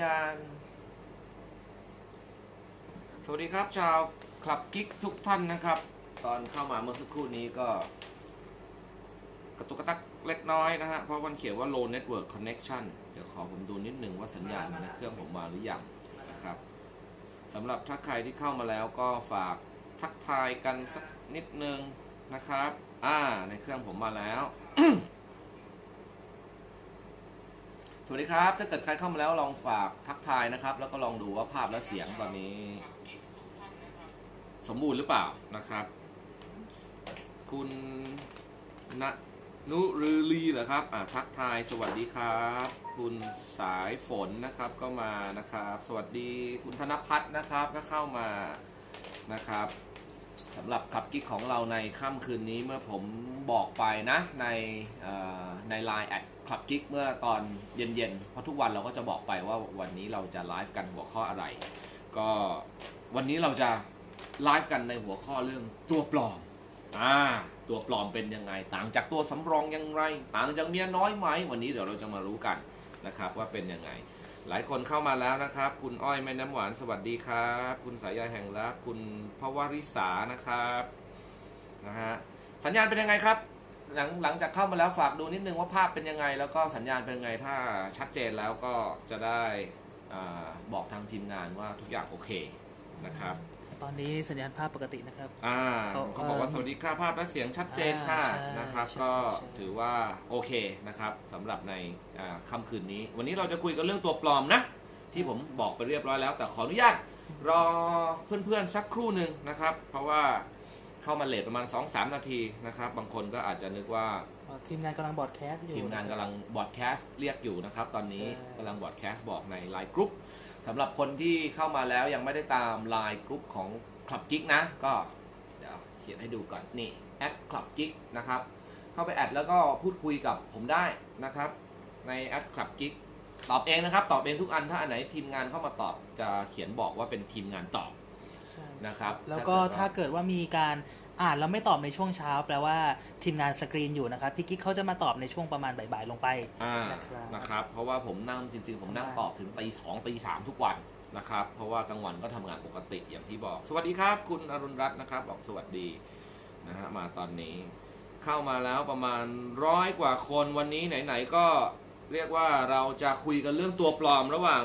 ญาณ สวัสดีครับชาวคลับกิ๊กทุกท่านนะครับ ตอนเข้ามาเมื่อสักครู่นี้ก็ กระตุกกระตักเล็กน้อยนะฮะ เพราะมันเขียนว่า low network connection เดี๋ยวขอผมดูนิดนึงว่าสัญญาณในเครื่องผมมาหรือยังนะครับสำหรับถ้าใครที่เข้ามาแล้วก็ฝากทักทายกันสักนิดนึงนะครับ อ่า ในเครื่องผมมาแล้ว สวัสดีครับ ถ้าเกิดใครเข้ามาแล้วลองฝากทักทายนะครับ แล้วก็ลองดูว่าภาพและเสียงตอนนี้ สมบูรณ์หรือเปล่านะครับ คุณณนุรือลีเหรอครับอ่าทักทายสวัสดีครับ คุณสายฝนนะครับก็มานะครับ สวัสดีคุณธนพัฒน์นะครับก็เข้ามานะครับ สำหรับขับกิ๊กของเราในค่ำคืนนี้เมื่อผมบอกไปนะในใน Line แอดคลับกิ๊กเมื่อตอนเย็นๆ เพราะทุกวันเราก็จะบอกไปว่าวันนี้เราจะไลฟ์กันหัวข้ออะไร ก็วันนี้เราจะไลฟ์กันในหัวข้อเรื่องตัวปลอมอ่าตัวปลอมเป็นยังไง ต่างจากตัวสำรองยังไง ต่างจากเมียน้อยไหม วันนี้เดี๋ยวเราจะมารู้กันนะครับว่าเป็นยังไง หลายคนเข้ามาแล้วนะครับ คุณอ้อยแม่น้ำหวานสวัสดีครับ คุณสายใยแห่งรักคุณพวริษานะครับนะฮะสัญญาณเป็นยังไงครับ หลังหลังจากเข้ามาแล้วฝากดูนิดนึงว่าภาพเป็นยังไง แล้วก็สัญญาณเป็นยังไงถ้าชัดเจนแล้วก็จะได้อาบอกทางทีมงานว่าทุกอย่างโอเคนะครับ ตอนนี้สัญญาณภาพปกตินะครับ อ่าเขาเขาบอกว่าเอ่อสวัสดีค่ะภาพและเสียงชัดเจนค่ะอ่าใช่นะครับใช่ก็ใช่ถือว่าโอเคนะครับสำหรับในอ่าค่ำคืนนี้ วันนี้เราจะคุยกันเรื่องตัวปลอมนะ ที่ผมบอกไปเรียบร้อยแล้ว แต่ขออนุญาตรอเพื่อนๆสักครู่หนึ่งนะครับ เพราะว่าเข้ามาเลทประมาณ 2-3 นาทีนะครับ บางคนก็อาจจะนึกว่าอ๋อทีมงานกำลังบอร์ดแคสต์อยู่ทีมงานกำลังบอดแคสต์เรียกอยู่นะครับ ตอนนี้ใช่กำลังบอดแคสต์บอกในไลน์กรุ๊ป สำหรับคนที่เข้ามาแล้วยังไม่ได้ตามไลน์กรุ๊ปของคลับกิ๊กนะ ก็เดี๋ยวเขียนให้ดูก่อนนี่แอดคลับกิ๊กนะครับ เข้าไปแอดแล้วก็พูดคุยกับผมได้นะครับ ในแอดคลับกิ๊กตอบเองนะครับ ตอบเองทุกอันถ้าอันไหนทีมงานเข้ามาตอบจะเขียนบอกว่าเป็นทีมงานตอบใช่นะครับแล้วก็ถ้าเกิดว่ามีการ อ่านแล้วไม่ตอบในช่วงเช้า แปลว่าทีมงานสกรีนอยู่นะครับพี่กิ๊กเขาจะมาตอบในช่วงประมาณบ่ายๆลงไปอ่านะครับนะครับ เพราะว่าผมนั่งจริง ๆ ผมนั่งตอบถึงตีสองตีสามทุกวันนะครับ เพราะว่ากลางวันก็ทำงานปกติอย่างที่บอก สวัสดีครับ คุณอรุณรัตน์นะครับ บอกสวัสดีนะฮะมาตอนนี้ เข้ามาแล้วประมาณร้อยกว่าคนวันนี้ไหนๆก็เรียกว่าเราจะคุยกันเรื่องตัวปลอมระหว่าง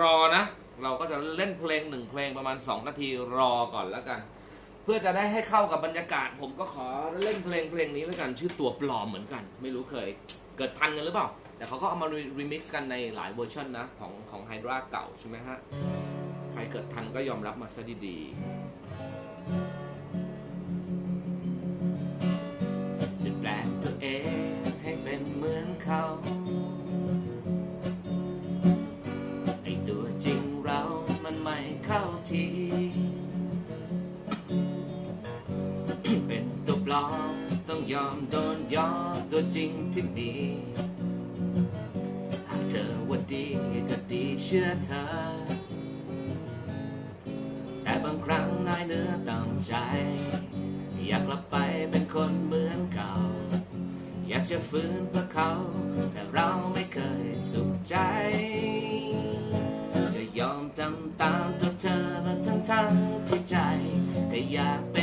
รอนะ เราก็จะเล่นเพลงหนึ่งเพลงประมาณ 2 นาทีรอก่อนแล้วกันเพื่อจะได้ให้เข้ากับบรรยากาศ ผมก็ขอเล่นเพลงเพลงนี้แล้วกันชื่อตัวปลอมเหมือนกัน ไม่รู้เคยเกิดทันกันหรือเปล่า แต่เขาก็เอามารีมิกซ์กันในหลายเวอร์ชันนะ ของของไฮดราเก่าใช่ไหมฮะ ใครเกิดทันก็ยอมรับมาซะดีๆ ตามตัวเธอและทั้งทั้งที่ใจก็อยาก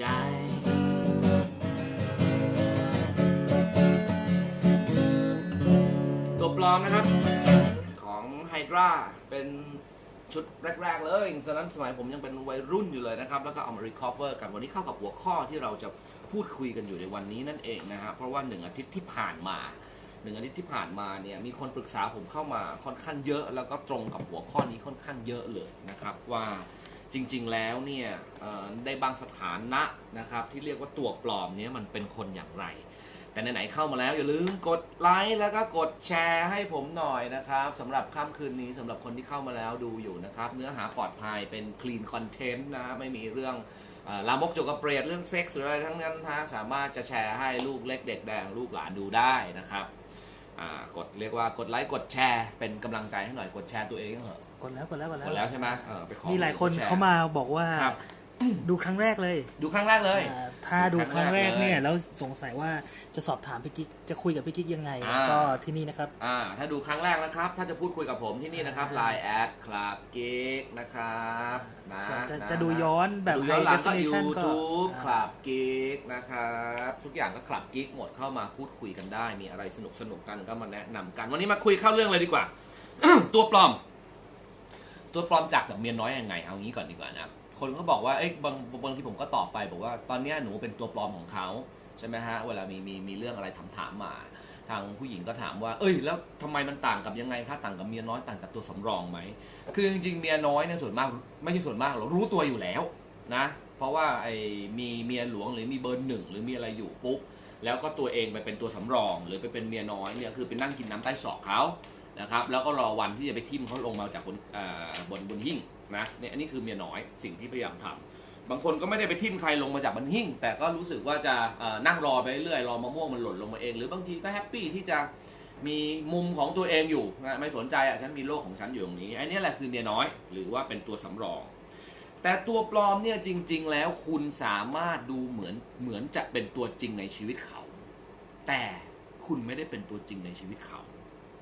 ใจตัวปลอมนะครับ ของไฮดราเป็นชุดแรก ๆ เลยตอนนั้นสมัยผมยังเป็นวัยรุ่นอยู่เลยนะครับ แล้วก็เอามา recover กันวันนี้เข้ากับหัวข้อที่เราจะพูดคุยกันอยู่ในวันนี้นั่นเองนะครับเพราะว่าหนึ่งอาทิตย์ที่ผ่านมาหนึ่งอาทิตย์ที่ผ่านมาเนี่ยมีคนปรึกษาผมเข้ามาค่อนข้างเยอะ แล้วก็ตรงกับหัวข้อนี้ค่อนข้างเยอะเลยนะครับว่า จริงๆแล้วเนี่ยได้บางสถานะนะครับที่เรียกว่าตัวปลอมเนี่ยมันเป็นคนอย่างไร แต่ไหนๆเข้ามาแล้วอย่าลืมกดไลค์แล้วก็กดแชร์ให้ผมหน่อยนะครับสำหรับค่ำคืนนี้สำหรับคนที่เข้ามาแล้วดูอยู่นะครับ เนื้อหาปลอดภัยเป็นคลีนคอนเทนต์นะไม่มีเรื่องลามกจกกระเปรตเรื่องเซ็กส์หรืออะไรทั้งนั้นนะสามารถจะแชร์ให้ลูกเล็กเด็กแดงลูกหลานดูได้นะครับ กดเรียกว่ากดไลค์กดแชร์เป็นกำลังใจให้หน่อยกดแชร์ตัวเองเหรอะกดแล้วกดแล้วกดกแล้วดแล้วใช่ไหมเออไปขอมีหลายคนกดแชร์เขามาบอกว่าครับ ดูครั้งแรกเลยดูครั้งแรกเลย อ่าถ้าดูครั้งแรกเนี่ยครั้งแรกเลยแล้วสงสัยว่าจะสอบถามพี่กิ๊กจะคุยกับพี่กิ๊กยังไงอ่า ก็ที่นี่นะครับ อ่า ถ้าดูครั้งแรกนะครับ ถ้าจะพูดคุยกับผมที่นี่นะครับ Line แอดคลับกิ๊กนะครับนะส่วนจะนจะดูย้อนแบบดูย้อนหลังก็ High Definition ก็ YouTube อ่าคลับกิ๊กนะครับ ทุกอย่างก็คลับกิ๊กหมดเข้ามาพูดคุยกันได้ มีอะไรสนุกสนุกๆกันก็มาแนะนำกัน วันนี้มาคุยเข้าเรื่องเลยดีกว่า ตัวปลอม ตัวปลอมจากกับเมียน้อยยังไง เอางี้ก่อนดีกว่านะ คนก็บอกว่าเอ้ยบางบางทีผมก็ตอบไปบอกว่าตอนเนี้ยหนูเป็นตัวปลอมของเขาใช่ไหมฮะเวลามีมีมีเรื่องอะไรถามถามๆมา ทางผู้หญิงก็ถามว่า เอ้ย แล้วทำไมมันต่างกับยังไงคะต่างกับเมียน้อยต่างกับตัวสำรองไหมคือจริงๆเมียน้อยเนี่ยส่วนมากไม่ใช่ส่วนมากหรอกรู้ตัวอยู่แล้วนะ เพราะว่าไอ้มีเมียหลวงหรือมีเบอร์หนึ่งหรือมีอะไรอยู่ปุ๊บแล้วก็ตัวเองไปเป็นตัวสำรอง หรือไปเป็นเมียน้อยเนี่ยคือไปนั่งกินน้ำใต้ศอกเขานะครับแล้วก็รอวันที่จะไปทิมเขาลงมาจากบนเอ่อบนบนหิ้ง นะเนี่ยอันนี้คือเมียน้อยสิ่งที่พยายามทำบางคนก็ไม่ได้ไปทิมใครลงมาจากบนหิ้งแต่ก็รู้สึกว่าจะนั่งรอไปเรื่อยรอมะม่วงมันหล่นลงมาเอง หรือบางทีก็แฮปปี้ที่จะมีมุมของตัวเองอยู่นะไม่สนใจอะฉันมีโลกของฉันอยู่ตรงนี้อันนี้แหละคือเมียน้อย หรือว่าเป็นตัวสำรอง แต่ตัวปลอมเนี่ยจริง ๆ แล้วคุณสามารถดูเหมือนเหมือนจะเป็นตัวจริงในชีวิตเขา แต่คุณไม่ได้เป็นตัวจริงในชีวิตเขา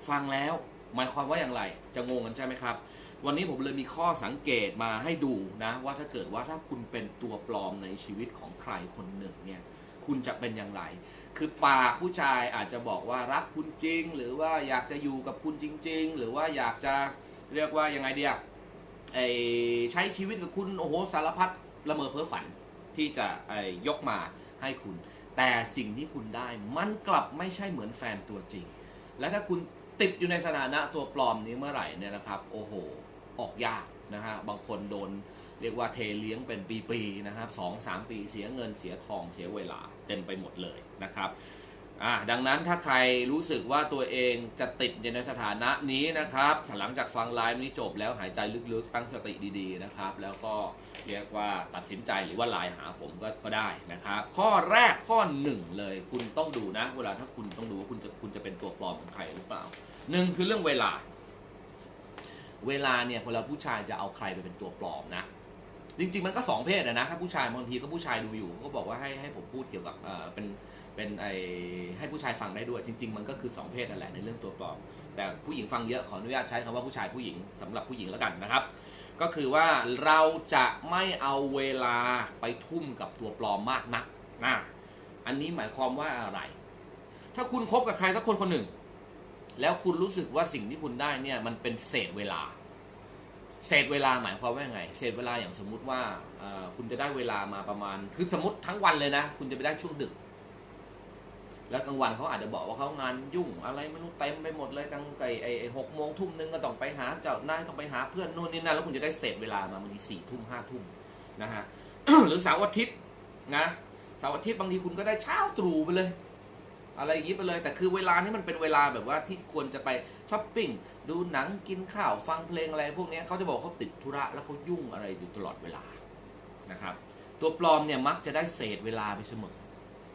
ฟังแล้วหมายความว่าอย่างไร จะงงกันใช่ไหมครับ วันนี้ผมเลยมีข้อสังเกตมาให้ดูนะ ว่าถ้าเกิดว่าถ้าคุณเป็นตัวปลอมในชีวิตของใครคนหนึ่งเนี่ย คุณจะเป็นอย่างไร คือปากผู้ชายอาจจะบอกว่ารักคุณจริง หรือว่าอยากจะอยู่กับคุณจริง ๆ หรือว่าอยากจะเรียกว่ายังไงเดียไอใช้ชีวิตกับคุณโอ้โหสารพัดละเมอเพ้อฝันที่จะไอยกมาให้คุณ แต่สิ่งที่คุณได้มันกลับไม่ใช่เหมือนแฟนตัวจริง และถ้าคุณ ติดอยู่ในสถานะตัวปลอมนี้เมื่อไหร่เนี่ยนะครับ โอ้โห ออกยากนะฮะบางคนโดนเรียกว่าเทเลี้ยงเป็นปีๆนะครับสองสามปีเสียเงินเสียทองเสียเวลาเต็มไปหมดเลยนะครับอ่าดังนั้นถ้าใครรู้สึกว่าตัวเองจะติดอยู่ในสถานะนี้นะครับหลังจากฟังไลฟ์นี้จบแล้วหายใจลึกๆตั้งสติดีๆนะครับ แล้วก็เรียกว่าตัดสินใจหรือว่าไลน์หาผมก็ก็ได้นะครับ ข้อแรกข้อหนึ่งเลยคุณต้องดูนะ เวลาถ้าคุณต้องดูว่าคุณจะคุณจะเป็นตัวปลอมของใครหรือเปล่า หนึ่งคือเรื่องเวลา เวลาเนี่ยคนเวลาผู้ชายจะเอาใครไปเป็นตัวปลอมนะ จริง ๆ มันก็สองเพศอะนะถ้าผู้ชายบางทีก็ผู้ชายดูอยู่ก็บอกว่าให้ให้ผมพูดเกี่ยวกับเออเป็นเป็นไอให้ผู้ชายฟังได้ด้วย จริง ๆ มันก็คือสองเพศนั่นแหละในเรื่องตัวปลอม แต่ผู้หญิงฟังเยอะขออนุญาตใช้คำว่าผู้ชายผู้หญิงสำหรับผู้หญิงแล้วกันนะครับ ก็คือว่าเราจะไม่เอาเวลาไปทุ่มกับตัวปลอมมากนักนะอันนี้หมายความว่าอะไร ถ้าคุณคบกับใครสักคนคนหนึ่ง แล้วคุณรู้สึกว่าสิ่งที่คุณได้เนี่ยมันเป็นเศษเวลา เศษเวลาหมายความว่าไง เศษเวลาอย่างสมมุติว่าคุณจะได้เวลามาประมาณ คือสมมติทั้งวันเลยนะ คุณจะไปได้ช่วงดึก แล้วกลางวันเขาอาจจะบอกว่าเขางานยุ่งอะไรไม่รู้เต็มไปหมดเลยกลางไก่ไอ้ไอ้หกโมงทุ่มนึงก็ต้องไปหาเจ้านายต้องไปหาเพื่อนนู่นนี่นั่นแล้วคุณจะได้เศษเวลามาบางทีสี่ทุ่มห้าทุ่มนะฮะหรือเสาร์อาทิตย์นะเสาร์อาทิตย์บางทีคุณก็ได้เช้าตรู่ไปเลย อะไรอย่างนี้ไปเลย แต่คือเวลานี้มันเป็นเวลาแบบว่าที่ควรจะไปช้อปปิ้งดูหนังกินข้าวฟังเพลงอะไรพวกนี้เขาจะบอกเขาติดธุระแล้วเขายุ่งอะไรอยู่ตลอดเวลานะครับ ตัวปลอมเนี่ยมักจะได้เศษเวลาไปเสมอ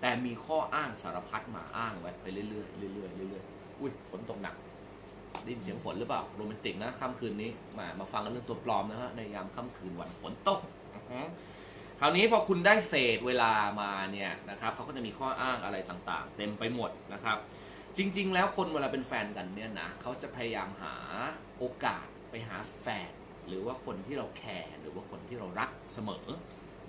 แต่มีข้ออ้างสารพัดมาอ้างไว้ไปเรื่อยๆเรื่อยๆเรื่อยๆอุ้ยฝนตกหนักได้ยินเสียงฝนหรือเปล่าโรแมนติกนะค่ำคืนนี้มามาฟังกันเรื่องตัวปลอมนะฮะในยามค่ำคืนวันฝนตก ราวนี้พอคุณได้เศษเวลามาเนี่ยนะครับเขาก็จะมีข้ออ้างอะไรต่างๆ เต็มไปหมดนะครับ จริง ๆ แล้วคนเวลาเป็นแฟนกันเนี่ยนะเขาจะพยายามหาโอกาสไปหาแฟน หรือว่าคนที่เราแคร์หรือว่าคนที่เรารักเสมอ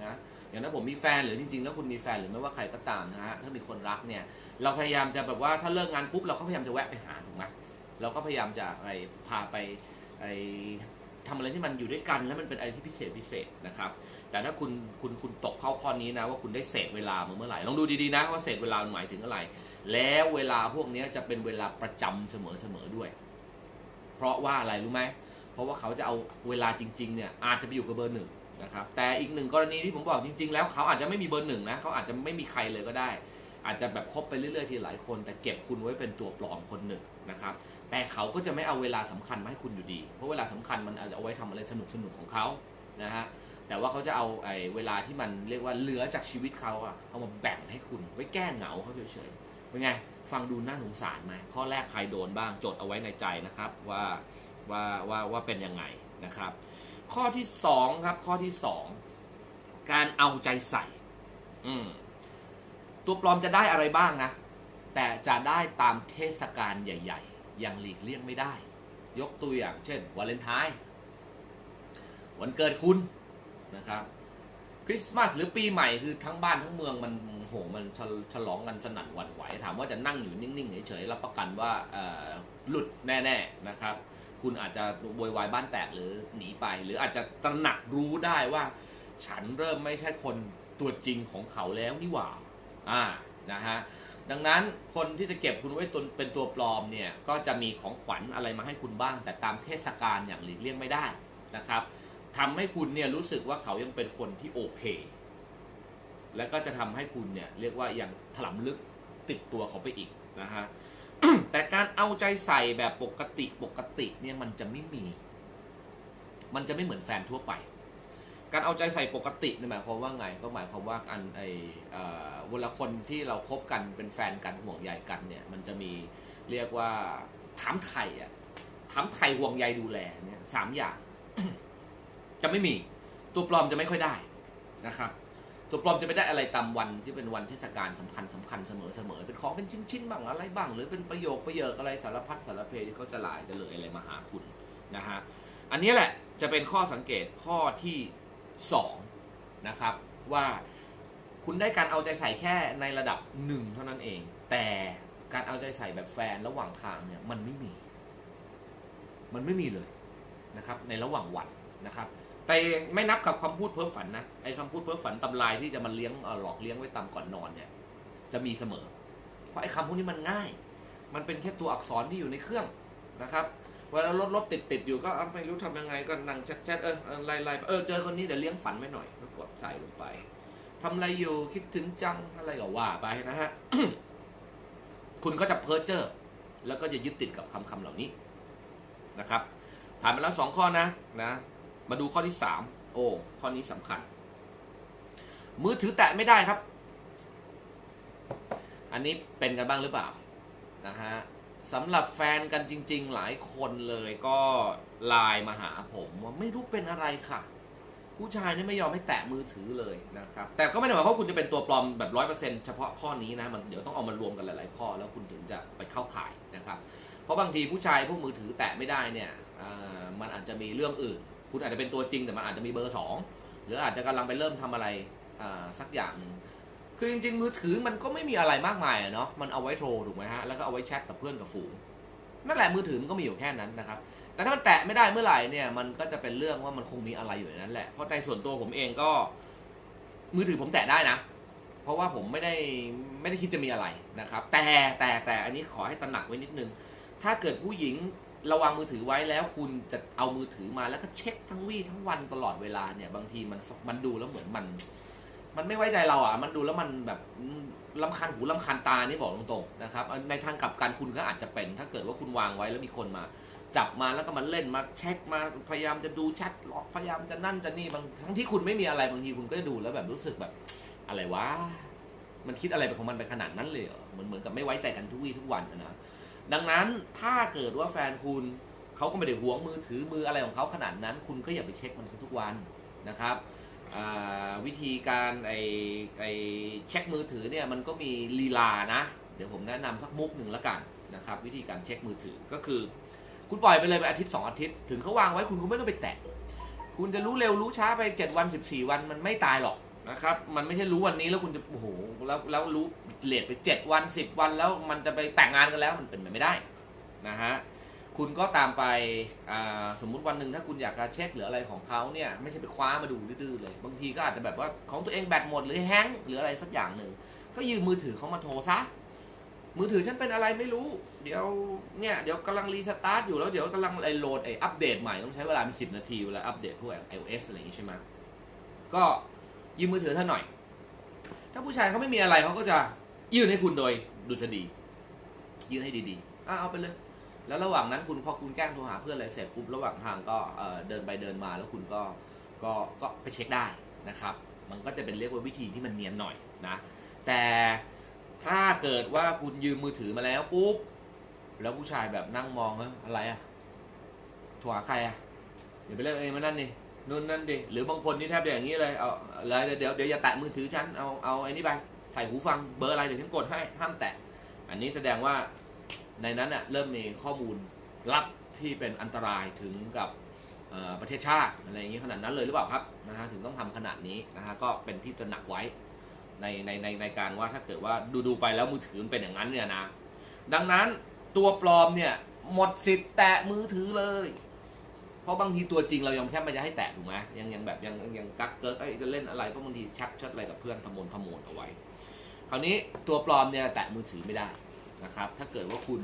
นะอย่างนั้นผมมีแฟนหรือจริง ๆ แล้วคุณมีแฟนหรือไม่ว่าใครก็ตามนะฮะถ้ามีคนรักเนี่ยเราพยายามจะแบบว่าถ้าเลิกงานปุ๊บเราก็พยายามจะแวะไปหาถูกไหมเราก็พยายามจะไปพาไปไป ทำอะไรที่มันอยู่ด้วยกัน แล้วมันเป็นอะไรที่พิเศษพิเศษนะครับ แต่ถ้าคุณคุณคุณตกเข้าข้อนี้นะ ว่าคุณได้เศษเวลามาเมื่อไหร่ลองดูดีๆนะว่าเศษเวลาหมายถึงอะไร แล้วเวลาพวกนี้จะเป็นเวลาประจำเสมอๆด้วย เพราะว่าอะไรรู้ไหมเพราะว่าเขาจะเอาเวลาจริงๆเนี่ยอาจจะไปอยู่กับเบอร์หนึ่งนะครับแต่อีกหนึ่งกรณีที่ผมบอกจริง ๆ แล้วเขาอาจจะไม่มีเบอร์หนึ่งนะเขาอาจจะไม่มีใครเลยก็ได้ อาจจะแบบคบไปเรื่อยๆทีหลายคน แต่เก็บคุณไว้เป็นตัวปลอมคนหนึ่งนะครับ แต่เขาก็จะไม่เอาเวลาสำคัญมาให้คุณอยู่ดี เพราะเวลาสำคัญมันอาจจะเอาไว้ทำอะไรสนุกๆของเขานะฮะแต่ว่าเขาจะเอาไอ้เวลาที่มันเรียกว่าเหลือจากชีวิตเขาอะเอามาแบ่งให้คุณไว้แก้เหงาเขาเฉยๆเป็นไงฟังดูน่าสงสารไหมข้อแรกใครโดนบ้างจดเอาไว้ในใจนะครับว่าว่าว่าว่าเป็นยังไงนะครับ ข้อที่สองครับข้อที่สองการเอาใจใส่ อืมตัวปลอมจะได้อะไรบ้างนะแต่จะได้ตามเทศกาลใหญ่ ๆ อย่างหลีกเลี่ยงไม่ได้ ยกตัวอย่างเช่นวาเลนไทน์วันเกิดคุณนะครับคริสต์มาสหรือปีใหม่คือทั้งบ้านทั้งเมืองมันโหมันฉลองกันสนั่นหวั่นไหว ถามว่าจะนั่งอยู่นิ่งๆเฉยๆรับประกันว่าหลุดแน่ๆนะครับ คุณอาจจะโวยวายบ้านแตกหรือหนีไป หรืออาจจะตระหนักรู้ได้ว่า ฉันเริ่มไม่ใช่คนตัวจริงของเขาแล้วนี่หว่า อ่านะฮะ ดังนั้นคนที่จะเก็บคุณไว้ตนเป็นตัวปลอมเนี่ยก็จะมีของขวัญอะไรมาให้คุณบ้าง แต่ตามเทศกาลอย่างหลีกเลี่ยงไม่ได้นะครับทำให้คุณเนี่ยรู้สึกว่าเขายังเป็นคนที่โอเค และก็จะทำให้คุณเนี่ยเรียกว่ายังถลำลึกติดตัวเขาไปอีกนะฮะแต่การเอาใจใส่แบบปกติปกติเนี่ยมันจะไม่มี มันจะไม่เหมือนแฟนทั่วไป การเอาใจใส่ปกติเนี่ยหมายความว่าไง ก็หมายความว่าอันไอเอ่อเวลาคนที่เราคบกันเป็นแฟนกันห่วงใยกันเนี่ย มันจะมีเรียกว่าถามไทยอะถามไทยห่วงใยดูแลเนี่ยสามอย่าง จะไม่มีตัวปลอมจะไม่ค่อยได้นะครับ ตัวปลอมจะไม่ได้อะไรตามวันที่เป็นวันเทศกาลสำคัญสำคัญเสมอเสมอเป็นของเป็นชิ้นๆบ้างอะไรบ้าง หรือเป็นประโยคประโยคอะไรสารพัดสารเพที่เขาจะหลายจะเลยอะไรมาหาคุณนะฮะอันนี้แหละจะเป็นข้อสังเกตข้อที่ สองนะครับว่าคุณได้การเอาใจใส่แค่ในระดับหนึ่งเท่านั้นเอง แต่การเอาใจใส่แบบแฟนระหว่างทางเนี่ยมันไม่มี มันไม่มีเลยนะครับ ในระหว่างวันนะครับ แต่ไม่นับกับคำพูดเพ้อฝันนะไอ้คำพูดเพ้อฝันตำลายที่จะมาเลี้ยงหลอกเลี้ยงไว้ตามก่อนนอนเนี่ย จะมีเสมอ เพราะไอ้คำพวกนี้มันง่าย มันเป็นแค่ตัวอักษรที่อยู่ในเครื่องนะครับ เวลารถรถติดติดอยู่ก็ไม่รู้ทำยังไงก็นั่งแชทเออเออไล่ไล่เออเจอคนนี้เดี๋ยวเลี้ยงฝันไว้หน่อยก็กดใส่ลงไปทำอะไรอยู่คิดถึงจังอะไรก็ว่าไปนะฮะคุณก็จะเพ้อเจ้อแล้วก็จะยึดติดกับคำคำเหล่านี้นะครับ ผ่านไปแล้วสองข้อนะนะ มาดูข้อที่สามโอ้ข้อนี้สำคัญ มือถือแตะไม่ได้ครับ อันนี้เป็นกันบ้างหรือเปล่านะฮะ สำหรับแฟนกันจริง ๆ หลายคนเลยก็ไลน์มาหาผมว่าไม่รู้เป็นอะไรค่ะ ผู้ชายนี่ไม่ยอมให้แตะมือถือเลยนะครับ แต่ก็ไม่ได้หมายความว่าคุณจะเป็นตัวปลอมแบบร้อยเปอร์เซ็นเฉพาะข้อนี้นะ มันเดี๋ยวต้องเอามารวมกันหลาย ๆ ข้อ แล้วคุณถึงจะไปเข้าข่ายนะครับ เพราะบางทีผู้ชายพวกมือถือแตะไม่ได้เนี่ยมันอาจจะมีเรื่องอื่น คุณอาจจะเป็นตัวจริงแต่มันอาจจะมีเบอร์สองหรืออาจจะกำลังไปเริ่มทำอะไรสักอย่างหนึ่ง คือจริงๆ มือถือมันก็ไม่มีอะไรมากมายอะเนาะมันเอาไว้โทรถูกไหมฮะแล้วก็เอาไว้แชทกับเพื่อนกับฝูงนั่นแหละมือถือมันก็มีอยู่แค่นั้นนะครับแต่ถ้ามันแตะไม่ได้เมื่อไหร่เนี่ยมันก็จะเป็นเรื่องว่ามันคงมีอะไรอยู่ในนั้นแหละเพราะในส่วนตัวผมเองก็ มือถือผมแตะได้นะ เพราะว่าผมไม่ได้ไม่ได้คิดจะมีอะไรนะครับ แต่แต่แต่อันนี้ขอให้ตระหนักไว้นิดนึง ถ้าเกิดผู้หญิงระวังมือถือไว้แล้วคุณจะเอามือถือมาแล้วก็เช็คทั้งวี่ทั้งวันตลอดเวลาเนี่ย บางทีมันมันดูแล้วเหมือนมัน มันไม่ไว้ใจเราอะ มันดูแล้วมันแบบลำคาญหูลำคาญตานี่บอกตรงๆนะครับ ในทางกลับกันคุณก็อาจจะเป็น ถ้าเกิดว่าคุณวางไว้แล้วมีคนมา จับมาแล้วก็มาเล่นมาเช็คมาพยายามจะดูแชทหลอกพยายามจะนั่นจะนี่บางทั้งที่คุณไม่มีอะไรบางทีคุณก็จะดูแล้วแบบรู้สึกแบบ อะไรวะมันคิดอะไรไปของมันไปขนาดนั้นเลยเหรอเหมือนเหมือนกับไม่ไว้ใจกันทุกวี่ทุกวันนะดังนั้นถ้าเกิดว่าแฟนคุณเขาก็ไม่ได้หวงมือถือมืออะไรของเขาขนาดนั้น คุณก็อย่าไปเช็คมันทุกวันนะครับ วิธีการไอไอเช็คมือถือเนี่ยมันก็มีลีลานะ เดี๋ยวผมแนะนำสักมุกหนึ่งแล้วกันนะครับวิธีการเช็คมือถือก็คือ คุณปล่อยไปเลยไปอาทิตย์สองอาทิตย์ ถึงเขาวางไว้คุณก็ไม่ต้องไปแตะคุณจะรู้เร็วรู้ช้าไปเจ็ดวันสิบสี่วันมันไม่ตายหรอกนะครับมันไม่ใช่รู้วันนี้แล้วคุณจะโอ้โหแล้วแล้วรู้เลทไปเจ็ดวันสิบวันแล้วมันจะไปแต่งงานกันแล้วมันเป็นไปไม่ได้นะฮะ คุณก็ตามไปสมมุติวันหนึ่งถ้าคุณอยากจะเช็คหรืออะไรของเขาเนี่ยไม่ใช่ไปคว้ามาดูดื้อๆเลย บางทีก็อาจจะแบบว่าของตัวเองแบตหมดหรือแฮงก์หรืออะไรสักอย่างหนึ่งก็ยืมมือถือเขามาโทรซะมือถือฉันเป็นอะไรไม่รู้ เดี๋ยวเนี่ยเดี๋ยวกำลังรีสตาร์ทอยู่แล้วเดี๋ยวกำลังไอโหลดไออัปเดตใหม่ต้องใช้เวลาเป็นสิบนาทีเวลาอัปเดตพวก iOS อะไรอย่างงี้ใช่ไหมก็ยืมมือถือท่านหน่อย ถ้าผู้ชายเขาไม่มีอะไรเขาก็จะยื่นให้คุณโดยดุษฎียื่นให้ดีๆอะเอาไปเลย แล้วระหว่างนั้นคุณพอคุณแกล้งโทรหาเพื่อนอะไรเสร็จปุ๊บระหว่างทางก็เเดินไปเดินมาแล้วคุณก็ก็ก็ไปเช็คได้นะครับ มันก็จะเป็นเรียกว่าวิธีที่มันเนียนหน่อยนะ แต่ถ้าเกิดว่าคุณยืมมือถือมาแล้วปุ๊บแล้วผู้ชายแบบนั่งมองเอ้ยอะไรอะโทรหาใครอะเดี๋ยวไปเล่นเองมานั่นดินู่นนั่นดิหรือบางคนนี่แทบจะอย่างนี้เลยเอาอะไรเดี๋ยวเดี๋ยวอย่าแตะมือถือฉันเอาเอาไอ้นี่ไปใส่หูฟังเบอร์อะไรเดี๋ยวฉันกดให้ห้ามแตะ อันนี้แสดงว่า ในนั้นเน่ะเริ่มมีข้อมูลลับที่เป็นอันตรายถึงกับประเทศชาติอะไรอย่างนี้ขนาดนั้นเลยหรือเปล่าครับนะฮะถึงต้องทำขนาดนี้นะฮะก็เป็นที่ตระหนักไว้ในในในในการว่าถ้าเกิดว่าดูดูไปแล้วมือถือมันเป็นอย่างนั้นเนี่ยนะ ดังนั้นตัวปลอมเนี่ยหมดสิทธิ์แตะมือถือเลย เพราะบางทีตัวจริงเรายังแค่ไม่จะให้แตะถูกไหมยังยังแบบยังยังกักเกิร์กไอ้จะเล่นอะไรเพราะบางทีชักชิดอะไรกับเพื่อนทมนทำโมนเอาไว้ คราวนี้ตัวปลอมเนี่ยแตะมือถือไม่ได้ นะครับ ถ้าเกิดว่าคุณ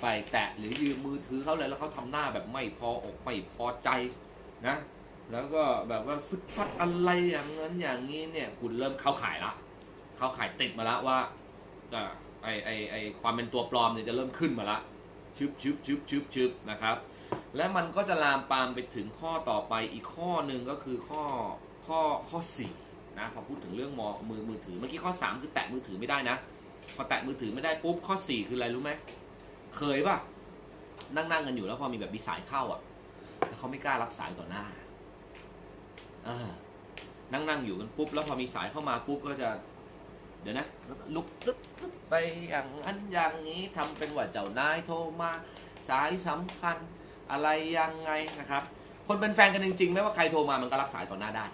ไปแตะหรือยืมมือถือเขาเลยแล้วเขาทำหน้าแบบไม่พออกไม่พอใจนะ แล้วก็แบบว่าฟึดฟัดอะไรอย่างนั้นอย่างนี้เนี่ย คุณเริ่มเข้าขายละ เข้าขายติดมาแล้วว่าอ่าไอไอไอความเป็นตัวปลอมเนี่ยจะเริ่มขึ้นมาละชึบชึบชึบชึบชึบนะครับ และมันก็จะลามปามไปถึงข้อต่อไปอีกข้อหนึ่งก็คือข้อข้อข้อสี่นะพอพูดถึงเรื่องมอมือมือถือเมื่อกี้ข้อสามคือแตะมือถือไม่ได้นะ พอแตะมือถือไม่ได้ปุ๊บข้อสี่คืออะไรรู้ไหมเคยป่ะ นั่งนั่งกันอยู่แล้วพอมีแบบมีสายเข้าอะแล้วเขาไม่กล้ารับสายต่อหน้าเออนั่งนั่งอยู่กันปุ๊บแล้วพอมีสายเข้ามาปุ๊บก็จะ เดี๋ยวนะแล้วก็ลุกลุกลุกไปอย่างนั้นอย่างนี้ทำเป็นว่าเจ้านายโทรมาสายสำคัญอะไรยังไงนะครับ คนเป็นแฟนกันจริงๆไม่ว่าใครโทรมามันก็รับสายต่อหน้าได้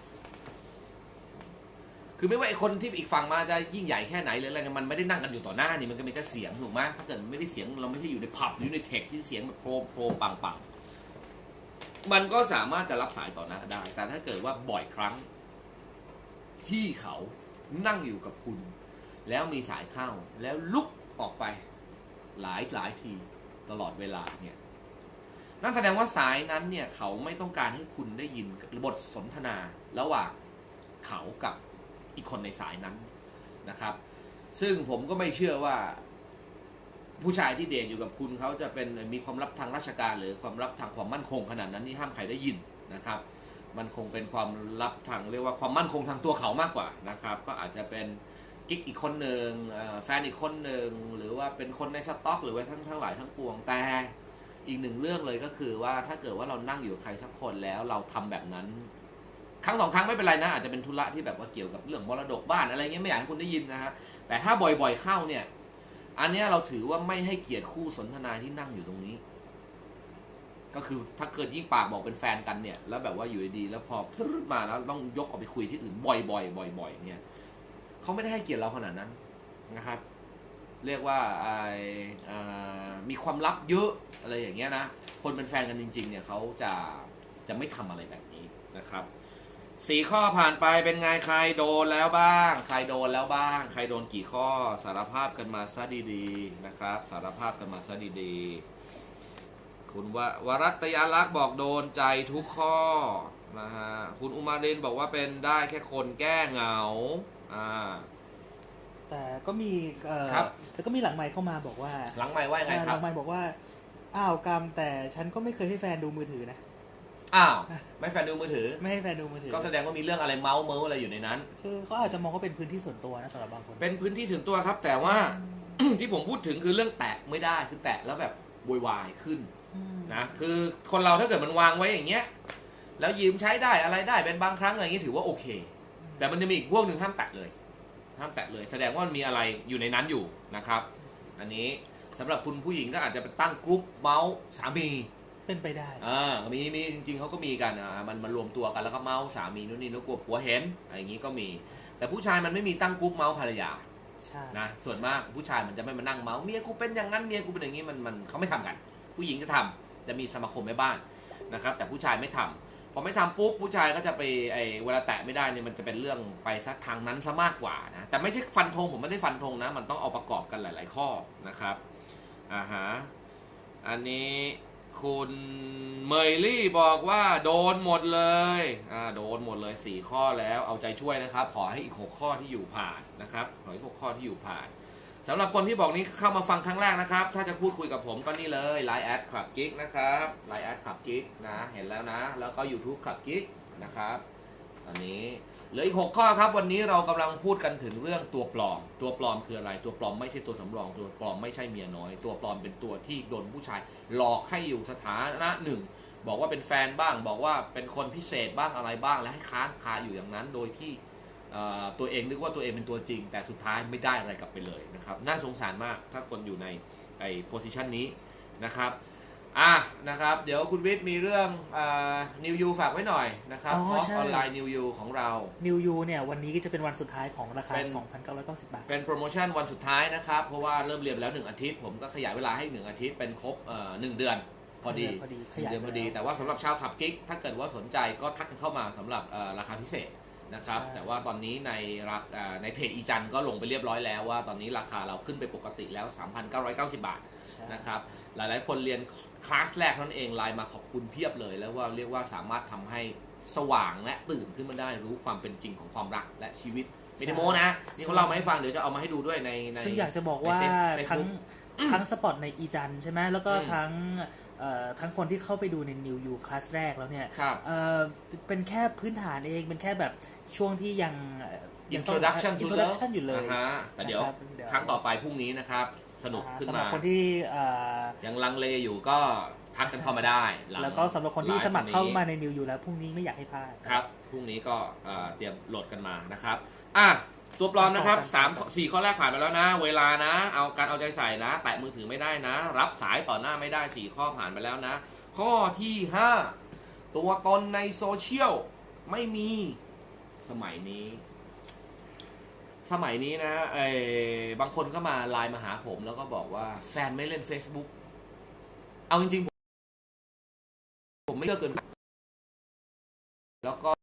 คือไม่ว่าไอ้คนที่อีกฝั่งมาจะยิ่งใหญ่แค่ไหนหรืออะไรเนี่ยมันไม่ได้นั่งกันอยู่ต่อหน้านี่มันก็มีแค่เสียงถูกไหมถ้าเกิดไม่ได้เสียงเราไม่ใช่อยู่ในผับหรือในเทคที่เสียงแบบโครมโครมปังปังมันก็สามารถจะรับสายต่อหน้าได้ แต่ถ้าเกิดว่าบ่อยครั้ง ที่เขานั่งอยู่กับคุณ แล้วมีสายเข้าแล้วลุกออกไป หลายหลายทีตลอดเวลาเนี่ยนั่นแสดงว่าสายนั้นเนี่ย เขาไม่ต้องการให้คุณได้ยินบทสนทนาระหว่างเขากับ อีกคนในสายนั้นนะครับ ซึ่งผมก็ไม่เชื่อว่า ผู้ชายที่เดทอยู่กับคุณเขาจะเป็นมีความลับทางราชการ หรือความลับทางความมั่นคงขนาดนั้นที่ห้ามใครได้ยินนะครับ มันคงเป็นความลับทางเรียกว่าความมั่นคงทางตัวเขามากกว่านะครับ ก็อาจจะเป็นกิ๊กอีกคนหนึ่งแฟนอีกคนหนึ่งหรือว่าเป็นคนในสต็อกหรือว่าทั้งทั้งหลายทั้งปวงแต่อีกหนึ่งเรื่องเลยก็คือว่าถ้าเกิดว่าเรานั่งอยู่ใครสักคนแล้วเราทำแบบนั้น ครั้งสองครั้งไม่เป็นไรนะ อาจจะเป็นธุระที่แบบว่าเกี่ยวกับเรื่องมรดกบ้านอะไรเงี้ยไม่อยากให้คุณได้ยินนะฮะแต่ถ้าบ่อยๆเข้าเนี่ย อันเนี้ยเราถือว่าไม่ให้เกียรติคู่สนทนาที่นั่งอยู่ตรงนี้ ก็คือถ้าเกิดยิ่งปากบอกเป็นแฟนกันเนี่ย แล้วแบบว่าอยู่ดีๆแล้วพอพรึดมาแล้วต้องยกออกไปคุยที่อื่นบ่อยๆบ่อย ๆ เนี่ยเขาไม่ได้ให้เกียรติเราขนาดนั้นนะครับ เรียกว่าไอมีความลับเยอะอะไรอย่างเงี้ยนะคนเป็นแฟนกันจริง ๆ เนี่ยเขาจะจะไม่ทำอะไรแบบนี้นะครับ สี่ข้อผ่านไปเป็นไงใครโดนแล้วบ้าง ใครโดนแล้วบ้าง ใครโดนกี่ข้อสารภาพกันมาซะดีๆนะครับ สารภาพกันมาซะดีๆ คุณววรัตยาลักษณ์บอกโดนใจทุกข้อนะฮะคุณอุมาเรนบอกว่าเป็นได้แค่คนแก้เหงาอ่าแต่ก็มีเอ่อครับแล้วก็มีหลังไมค์เข้ามาบอกว่าหลังไม่ว่ายังไงอ่าคหรัลับ งไมค์บอกว่าอ้าวกรรมแต่ฉันก็ไม่เคยให้แฟนดูมือถือนะ อ้าว ไม่แฟนดูมือถือ ไม่ให้แฟนดูมือถือก็แสดงว่ามีเรื่องอะไรเมาส์เมาส์อะไรอยู่ในนั้น คือเขาอาจจะมองว่าเป็นพื้นที่ส่วนตัวนะสำหรับบางคน เป็นพื้นที่ส่วนตัวครับ แต่ว่า ที่ผมพูดถึงคือเรื่องแตะไม่ได้คือแตะแล้วแบบโวยวายขึ้นอืมนะคือคนเราถ้าเกิดมันวางไว้อย่างเงี้ย แล้วยืมใช้ได้อะไรได้เป็นบางครั้งอะไรอย่างเงี้ยถือว่าโอเค แต่มันจะมีอีกพวกหนึ่งห้ามแตะเลย ห้ามแตะเลย แสดงว่ามันมีอะไรอยู่ในนั้นอยู่นะครับ อันนี้สำหรับคุณผู้หญิงก็อาจจะไปตั้งกรุ๊ปเมาส์สามี เป็นไปได้อ่ามีมีจริงๆเขาก็มีกันอ่ามันมารวมตัวกันแล้วก็เมาส์สามีนู่นนี่แล้วกลัวผัวเห็นอะไรอย่างงี้ก็มี แต่ผู้ชายมันไม่มีตั้งกรุ๊ปเมาส์ภรรยาใช่นะส่วนมากผู้ชายมันจะไม่มานั่งเมาส์เมียกูเป็นอย่างนั้นเมียกูเป็นอย่างนี้มันมันเขาไม่ทำกัน ผู้หญิงจะทำจะมีสมาคมแม่บ้านนะครับ แต่ผู้ชายไม่ทำพอไม่ทำปุ๊บผู้ชายก็จะไปไอ้เวลาแตะไม่ได้เนี่ยมันจะเป็นเรื่องไปสักทางนั้นซะมากกว่านะแต่ไม่ใช่ฟันธงผมไม่ได้ฟันธงนะ มันต้องเอาประกอบกันหลาย ๆ ข้อนะครับอ่าฮะอันนี้ คุณเมยลี่บอกว่าโดนหมดเลย อ่า โดนหมดเลยสี่ข้อแล้ว เอาใจช่วยนะครับ ขอให้อีกหกข้อที่อยู่ผ่านนะครับ ขอให้หกข้อที่อยู่ผ่านสำหรับคนที่บอกนี้เข้ามาฟังครั้งแรกนะครับ ถ้าจะพูดคุยกับผมก็นี่เลย Line แอดคลับกิ๊กนะครับไลน์แอดคลับกิ๊กนะ เห็นแล้วนะ แล้วก็ YouTube คลับกิ๊กนะครับอันนี้ เหลืออีก 6 ข้อครับ วันนี้เรากำลังพูดกันถึงเรื่องตัวปลอม ตัวปลอมคืออะไร ตัวปลอมไม่ใช่ตัวสำรอง ตัวปลอมไม่ใช่เมียน้อย ตัวปลอมเป็นตัวที่โดนผู้ชาย หลอกให้อยู่สถานะหนึ่ง บอกว่าเป็นแฟนบ้าง บอกว่าเป็นคนพิเศษบ้างอะไรบ้าง และให้ค้างคาอยู่อย่างนั้น โดยที่ตัวเองนึกว่าตัวเองเป็นตัวจริง แต่สุดท้ายไม่ได้อะไรกลับไปเลยนะครับ น่าสงสารมากถ้าคนอยู่ในไอ้โพสิชันนี้นะครับ อะนะครับ เดี๋ยวคุณวิทย์มีเรื่องนิวยูฝากไว้หน่อยนะครับอ๋อคอร์สใช่ ออนไลน์นิวยูของเรา นิวยูเนี่ยวันนี้ก็จะเป็นวันสุดท้ายของราคา เป็น 2,990 บาท เป็นโปรโมชั่นวันสุดท้ายนะครับ เพราะว่าเริ่มเรียนไปแล้ว 1 อาทิตย์ ผมก็ขยายเวลาให้ 1 อาทิตย์เป็นครบเอ่อหนึ่งเดือน พอดีพอดีหนึ่งเดือนพอดี แต่ว่าสำหรับชาวขับกิ๊ก ถ้าเกิดว่าสนใจก็ทักกันเข้ามาสำหรับเอ่อราคาพิเศษนะครับ ใช่ แต่ว่าตอนนี้ในรักเอ่อในเพจอีจันก็ลงไปเรียบร้อยแล้วว่าตอนนี้ราคาเราขึ้นไปปกติแล้ว 3,990 บาท ใช่ นะครับ หลาย ๆ คนเรียนคลาสแรกเท่านั้นเองไลน์มาขอบคุณเพียบเลย แล้วว่าเรียกว่าสามารถทำให้สว่างและตื่นขึ้นมาได้รู้ความเป็นจริงของความรักและชีวิตไม่ได้โม้นะนี่เขาเล่ามาให้ฟังเดี๋ยวจะเอามาให้ดูด้วยในในซึ่งอยากจะบอกว่าใน Facebook ทั้งทั้งสปอตในอีจันใช่ไหมแล้วก็อืมทั้งเอ่อทั้งคนที่เข้าไปดูในนิวยูคลาสแรกแล้วเนี่ยครับเอ่อเป็นแค่พื้นฐานเองเป็นแค่แบบช่วงที่ยังยังต้อง introduction to love introduction อยู่เลยอ่าฮะแต่เดี๋ยวนะครับเดี๋ยวครั้งต่อไปพรุ่งนี้นะครับ สนุกอ่าขึ้นสำหรัมาบคนที่เอ่อยังลังเลอยู่ก็ทักกันเข้ามาได้หงแล้วก็สำหรับคนที่ไลฟ์สมัครเข้ามานี้ในนิวยูแล้วพรุ่งนี้ไม่อยากให้พลาดครับพรุ่งนี้ก็เอ่อเตรียมโหลดกันมานะครับอะตัวปลอมนะครับต่อกันสามต่อกันสี่ข้อแรกผ่านไปแล้วนะ เวลานะ เอาการเอาใจใส่นะ แตะมือถือไม่ได้นะ รับสายต่อหน้าไม่ได้สี่ข้อผ่านไปแล้วนะ ข้อที่ห้าตัวตนในโซเชียลไม่มีสมัยนี้ สมัยนี้นะเออบางคนก็มาไลน์มาหาผม แล้วก็บอกว่าแฟนไม่เล่น Facebook เอาจริงๆ ผมผมไม่เชื่อเกิน แล้วก็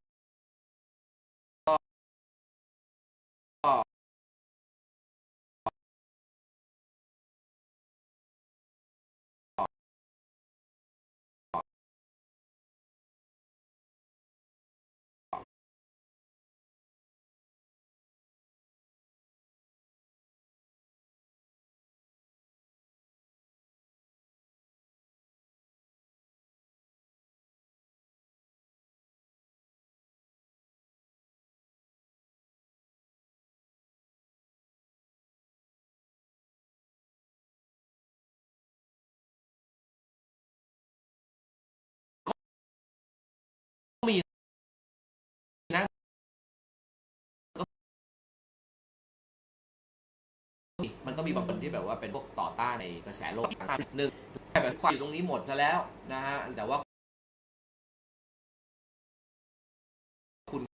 ก็มีบางคนที่แบบว่าเป็นพวกต่อต้านในกระแสโลกหนึ่งแบบความอยู่ตรงนี้หมดซะแล้วนะฮะแต่ว่า